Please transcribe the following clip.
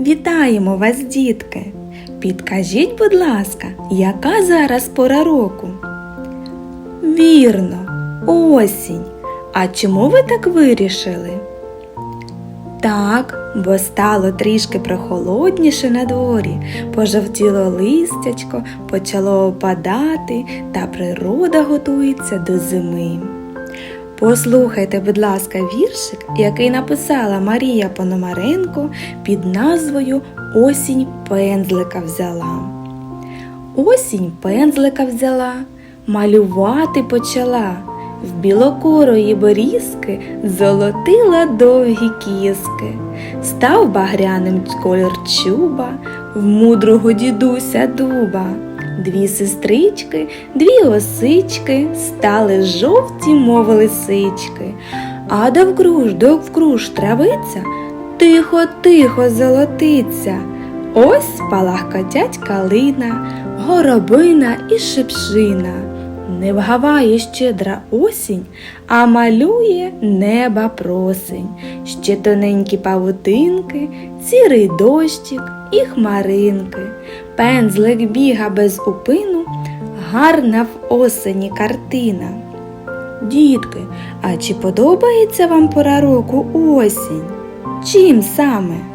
Вітаємо вас, дітки! Підкажіть, будь ласка, яка зараз пора року? Вірно, осінь. А чому ви так вирішили? Так, бо стало трішки прохолодніше на дворі, пожовтіло листячко, почало опадати, та природа готується до зими. Послухайте, будь ласка, віршик, який написала Марія Пономаренко під назвою Осінь пензлика взяла. Осінь пензлика взяла, малювати почала. В білокорої борізки золотила довгі кіски. Став багряним колір чуба, в мудрого дідуся дуба. Дві сестрички, дві осички стали жовті, мов лисички. А довкруж, довкруж травиця, тихо, тихо золотиться. Ось палахкотять калина, горобина і шипшина. Не вгаває щедра осінь, а малює неба просень. Ще тоненькі павутинки, сірий дощик і хмаринки. Пензлик біга без упину, гарна в осені картина. Дітки, а чи подобається вам пора року осінь? Чим саме?